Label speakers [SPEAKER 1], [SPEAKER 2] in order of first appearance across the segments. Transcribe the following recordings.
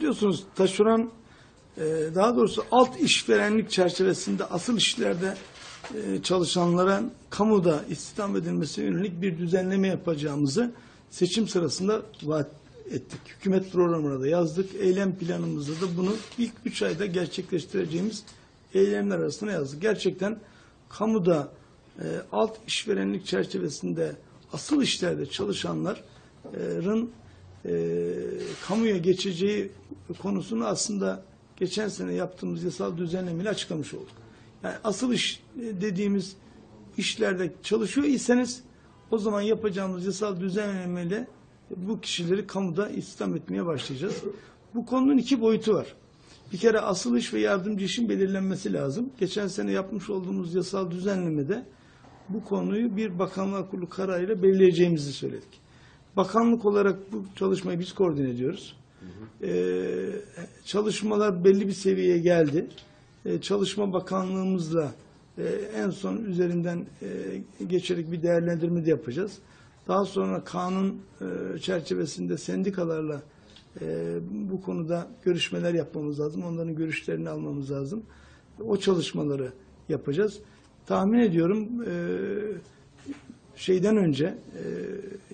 [SPEAKER 1] Biliyorsunuz taşeron e, daha doğrusu alt işverenlik çerçevesinde asıl işlerde e, çalışanlara kamuda istihdam edilmesine yönelik bir düzenleme yapacağımızı seçim sırasında vaat ettik. Hükümet programına da yazdık. Eylem planımızda da bunu ilk üç ayda gerçekleştireceğimiz eylemler arasına yazdık. Gerçekten kamuda e, alt işverenlik çerçevesinde asıl işlerde çalışanların e, kamuya geçeceği konusunu aslında geçen sene yaptığımız yasal düzenlemeyle açıklamış olduk. Yani asıl iş e, dediğimiz işlerde çalışıyor iseniz o zaman yapacağımız yasal düzenlemeyle bu kişileri kamuda istihdam etmeye başlayacağız. Bu konunun iki boyutu var. Bir kere asıl iş ve yardımcı işin belirlenmesi lazım. Geçen sene yapmış olduğumuz yasal düzenlemede bu konuyu bir bakanlar kurulu kararıyla belirleyeceğimizi söyledik. Bakanlık olarak bu çalışmayı biz koordine ediyoruz. Ee, çalışmalar belli bir seviyeye geldi. Ee, Çalışma Bakanlığımızla e, en son üzerinden e, geçerek bir değerlendirme de yapacağız. Daha sonra kanun e, çerçevesinde sendikalarla e, bu konuda görüşmeler yapmamız lazım. Onların görüşlerini almamız lazım. O çalışmaları yapacağız. Tahmin ediyorum e, şeyden önce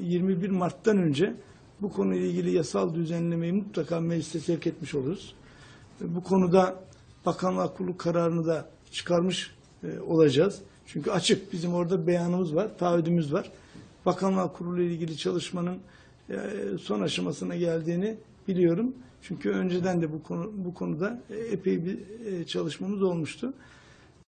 [SPEAKER 1] 21 Mart'tan önce bu konuyla ilgili yasal düzenlemeyi mutlaka meclise sevk etmiş oluruz. Bu konuda Bakanlar Kurulu kararını da çıkarmış e, olacağız. Çünkü açık bizim orada beyanımız var, taahhüdümüz var. Bakanlar Kurulu ile ilgili çalışmanın e, son aşamasına geldiğini biliyorum. Çünkü önceden de bu konu bu konuda e, epey bir çalışmamız olmuştu.